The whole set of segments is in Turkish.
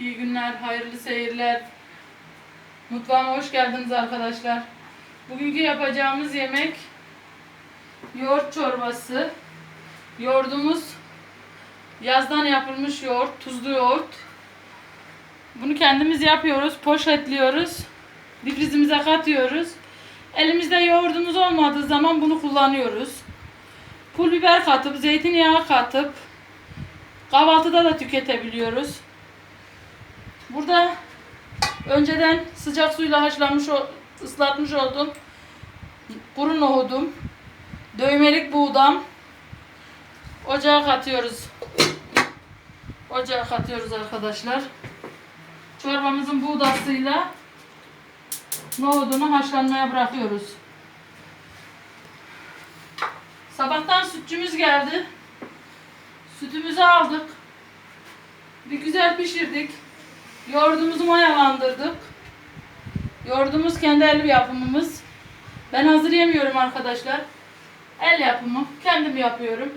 İyi günler, hayırlı seyirler. Mutfağıma hoş geldiniz arkadaşlar. Bugünkü yapacağımız yemek yoğurt çorbası. Yoğurdumuz yazdan yapılmış yoğurt, tuzlu yoğurt. Bunu kendimiz yapıyoruz, poşetliyoruz. Difrizimize katıyoruz. Elimizde yoğurdumuz olmadığı zaman bunu kullanıyoruz. Pul biber katıp, zeytinyağı katıp kahvaltıda da tüketebiliyoruz. Burada önceden sıcak suyla haşlanmış, ıslatmış olduğum kuru nohudum, dövmelik buğdam, ocağa katıyoruz. Ocağa katıyoruz arkadaşlar. Çorbamızın buğdasıyla nohudunu haşlanmaya bırakıyoruz. Sabahtan sütçümüz geldi. Sütümüzü aldık. Bir güzel pişirdik. Yoğurdumuzu mayalandırdık. Yoğurdumuz kendi el yapımımız. Ben hazır yemiyorum arkadaşlar. El yapımı. Kendim yapıyorum.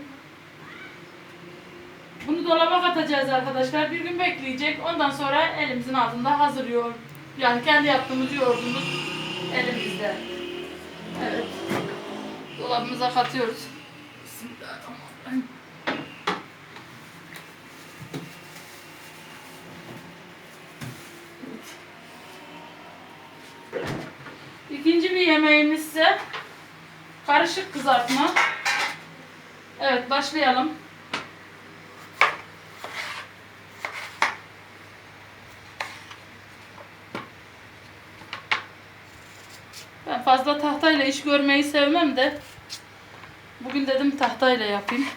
Bunu dolaba katacağız arkadaşlar. Bir gün bekleyecek. Ondan sonra elimizin altında hazır yoğurt. Yani kendi yaptığımız yoğurdumuz elimizde. Evet. Dolabımıza katıyoruz. Bismillahirrahmanirrahim. İkinci bir yemeğimiz ise karışık kızartma. Evet başlayalım. Ben fazla tahtayla iş görmeyi sevmem de bugün dedim tahtayla yapayım.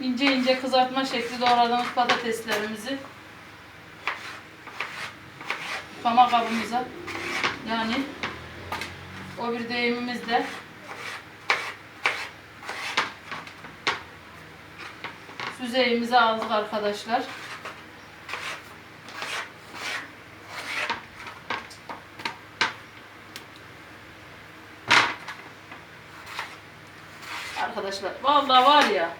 İnce ince kızartma şekli doğradığımız patateslerimizi kama kabımıza yani o bir deyimimizde süzeyimizi aldık arkadaşlar. Arkadaşlar vallahi var ya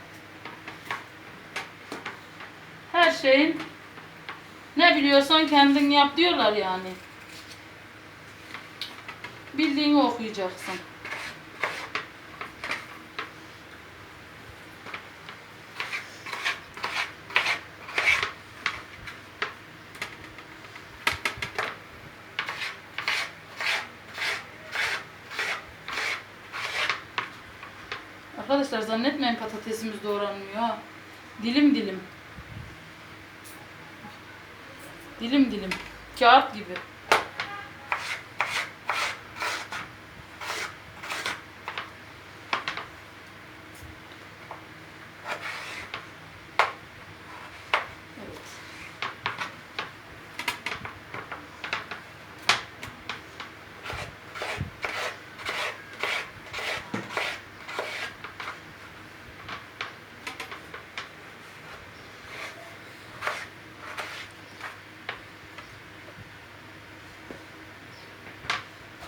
şeyin ne biliyorsan kendin yap diyorlar yani. Bildiğini okuyacaksın. Arkadaşlar zannetmeyin patatesimiz doğranmıyor ha. Dilim dilim. Dilim dilim. Kağıt gibi.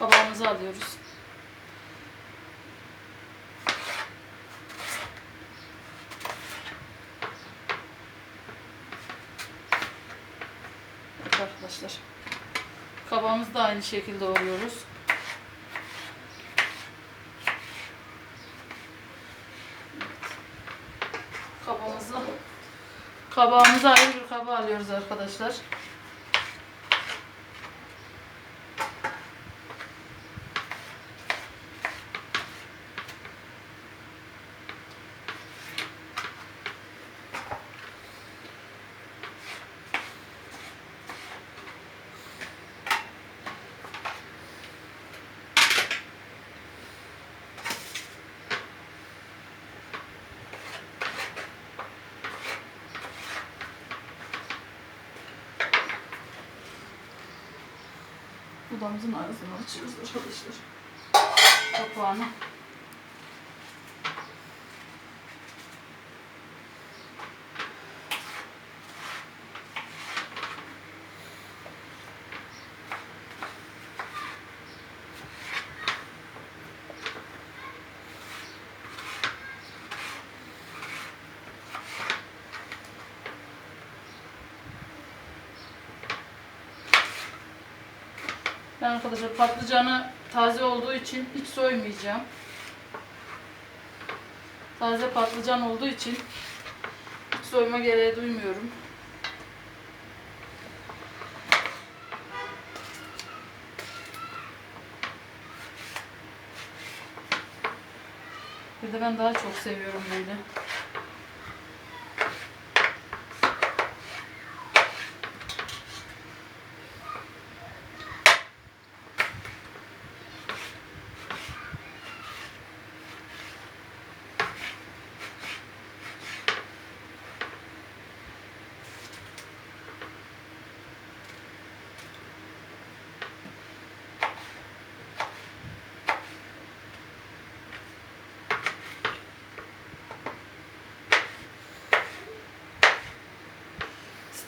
Evet. Kabağımızı alıyoruz. Evet arkadaşlar. Kabağımızı da aynı şekilde doğruyoruz. Kabağımızı kabağımızı ayrı bir kaba alıyoruz arkadaşlar. Budamızın ağzını açıyoruz arkadaşlar. Kapağını. Arkadaşlar patlıcanı taze olduğu için hiç soymayacağım. Taze patlıcan olduğu için hiç soyma gereği duymuyorum. Bir de ben daha çok seviyorum böyle.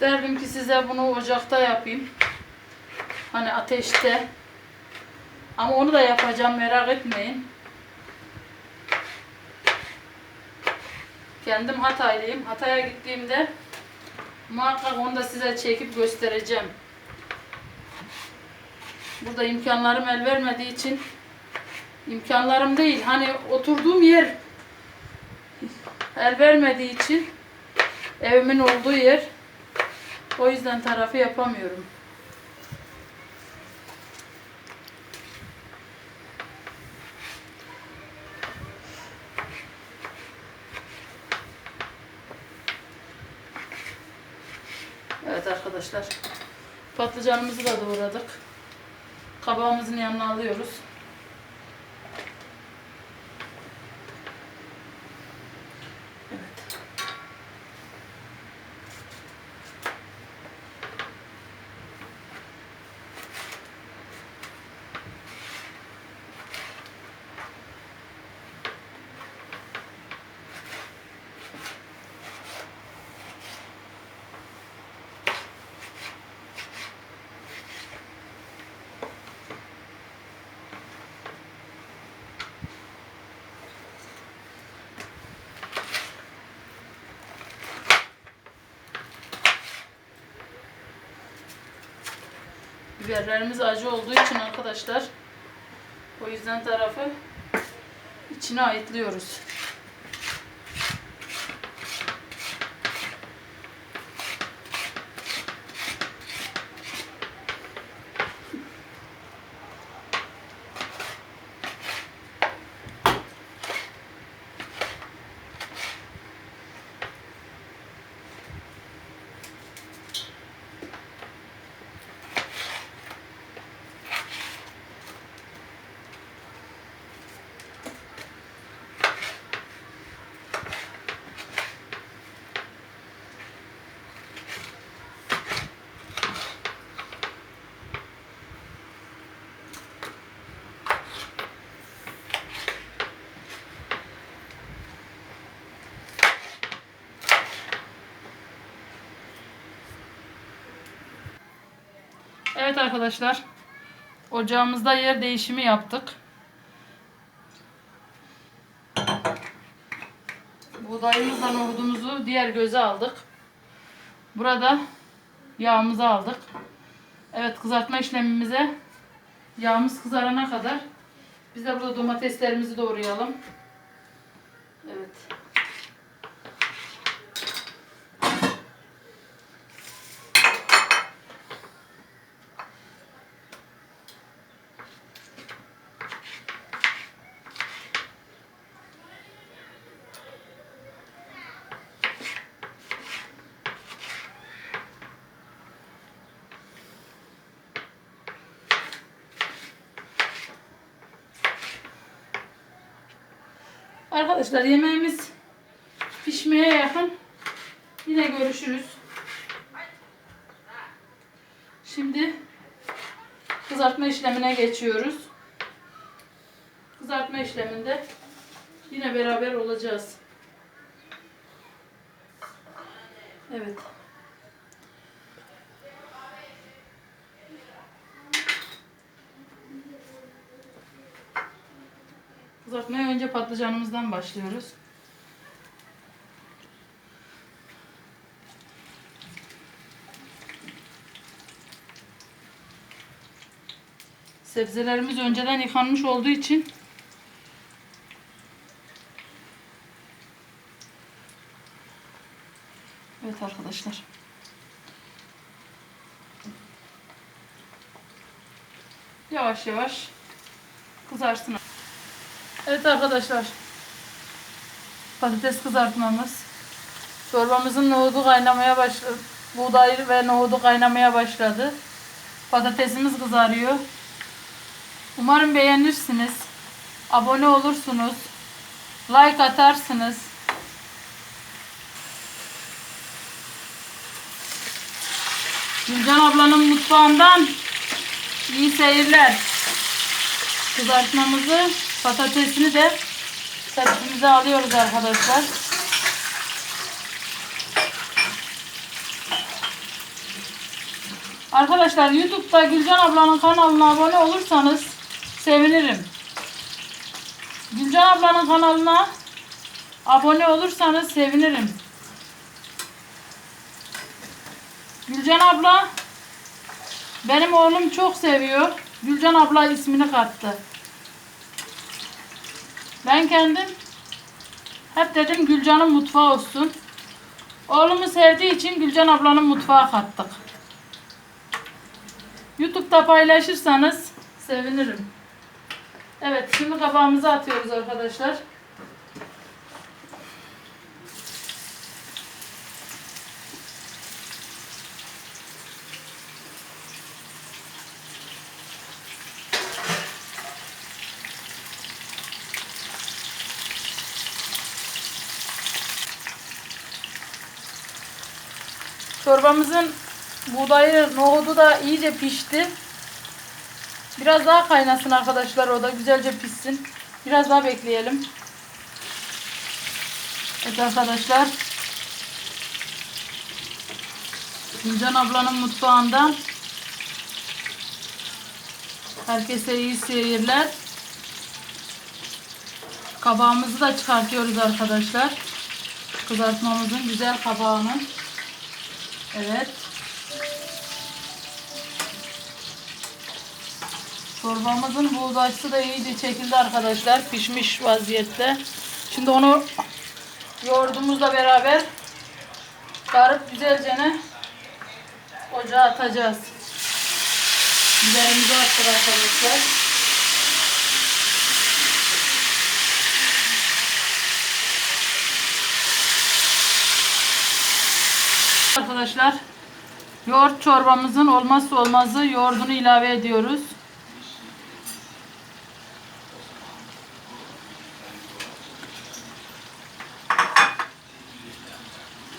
İsterdim ki size bunu ocakta yapayım. Hani ateşte. Ama onu da yapacağım merak etmeyin. Kendim Hataylıyım. Hatay'a gittiğimde muhakkak onu da size çekip göstereceğim. Burada imkanlarım el vermediği için imkanlarım değil. Hani oturduğum yer el vermediği için evimin olduğu yer o yüzden tarafı yapamıyorum. Evet arkadaşlar. Patlıcanımızı da doğradık. Kabağımızın yanına alıyoruz. Biberlerimiz acı olduğu için arkadaşlar o yüzden tarafı içine ayıtlıyoruz. Evet arkadaşlar. Ocağımızda yer değişimi yaptık. Buğdayımızla nohudumuzu diğer göze aldık. Burada yağımızı aldık. Evet kızartma işlemimize yağımız kızarana kadar biz de burada domateslerimizi doğrayalım. Evet. Arkadaşlar yemeğimiz pişmeye yakın. Yine görüşürüz. Şimdi kızartma işlemine geçiyoruz. Kızartma işleminde yine beraber olacağız. Evet. Kızartmaya önce patlıcanımızdan başlıyoruz. Sebzelerimiz önceden yıkanmış olduğu için Evet arkadaşlar. Yavaş yavaş kızarsın. Evet arkadaşlar. Patates kızartmamız. Çorbamızın nohudu kaynamaya başladı. Buğday ve nohudu kaynamaya başladı. Patatesimiz kızarıyor. Umarım beğenirsiniz. Abone olursunuz. Like atarsınız. Gülcan ablanın mutfağından iyi seyirler. Kızartmamızı, patatesini de tepsimize alıyoruz arkadaşlar. Arkadaşlar YouTube'da Gülcan ablanın kanalına abone olursanız sevinirim. Gülcan ablanın kanalına abone olursanız sevinirim. Gülcan abla benim oğlum çok seviyor. Gülcan abla ismini kattı. Ben kendim hep dedim Gülcan'ın mutfağı olsun. Oğlumu sevdiği için Gülcan ablanın mutfağı kattık. YouTube'da paylaşırsanız sevinirim. Evet şimdi kabağımızı atıyoruz arkadaşlar. Çorbamızın buğdayı, nohudu da iyice pişti. Biraz daha kaynasın arkadaşlar o da güzelce pişsin. Biraz daha bekleyelim. Evet arkadaşlar. Gülcan ablanın mutfağından herkese iyi seyirler. Kabağımızı da çıkartıyoruz arkadaşlar. Kızartmamızın güzel kabağını. Evet. Çorbamızın buğdaysı da iyice çekildi arkadaşlar. Pişmiş vaziyette. Şimdi onu yoğurdumuzla beraber karıp güzelce ocağa atacağız. Biberimizi attık arkadaşlar. Arkadaşlar yoğurt çorbamızın olmazsa olmazı yoğurdunu ilave ediyoruz.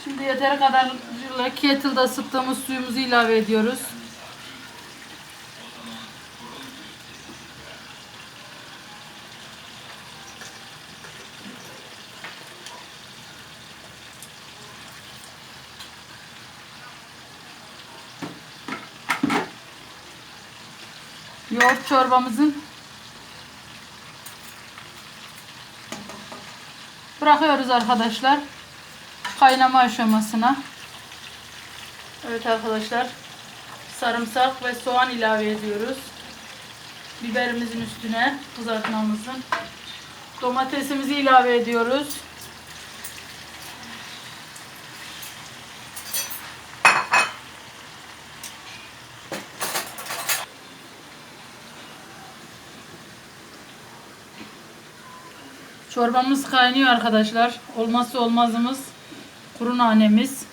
Şimdi yeteri kadar kettle'da ısıttığımız suyumuzu ilave ediyoruz. Yoğurt çorbamızın bırakıyoruz arkadaşlar kaynama aşamasına. Evet arkadaşlar sarımsak ve soğan ilave ediyoruz. Biberimizin üstüne kızartmamızın domatesimizi ilave ediyoruz. Çorbamız kaynıyor arkadaşlar. Olmazsa olmazımız kuru nanemiz.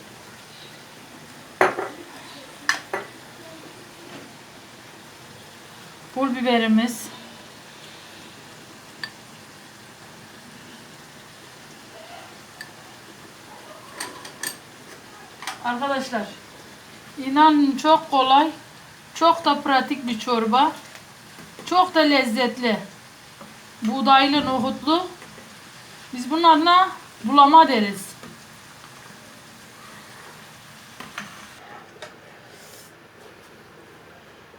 Pul biberimiz. Arkadaşlar inanın çok kolay, çok da pratik bir çorba. Çok da lezzetli. Buğdaylı, nohutlu. Biz bunun adına bulama deriz.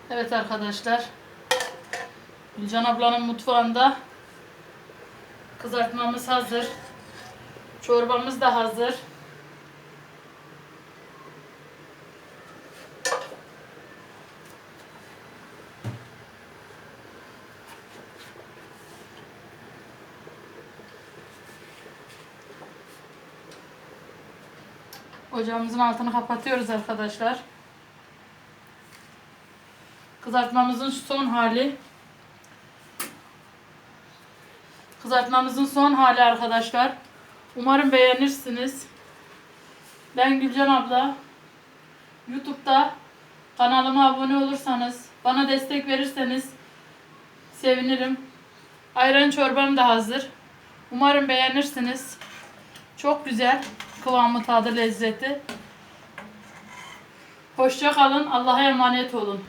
Evet arkadaşlar. Gülcan ablanın mutfağında kızartmamız hazır. Çorbamız da hazır. Ocağımızın altını kapatıyoruz arkadaşlar. Kızartmamızın son hali. Kızartmamızın son hali arkadaşlar. Umarım beğenirsiniz. Ben Gülcan abla. YouTube'da kanalıma abone olursanız, bana destek verirseniz sevinirim. Ayran çorbam da hazır. Umarım beğenirsiniz. Çok güzel. Kıvamı, tadı, lezzeti. Hoşça kalın. Allah'a emanet olun.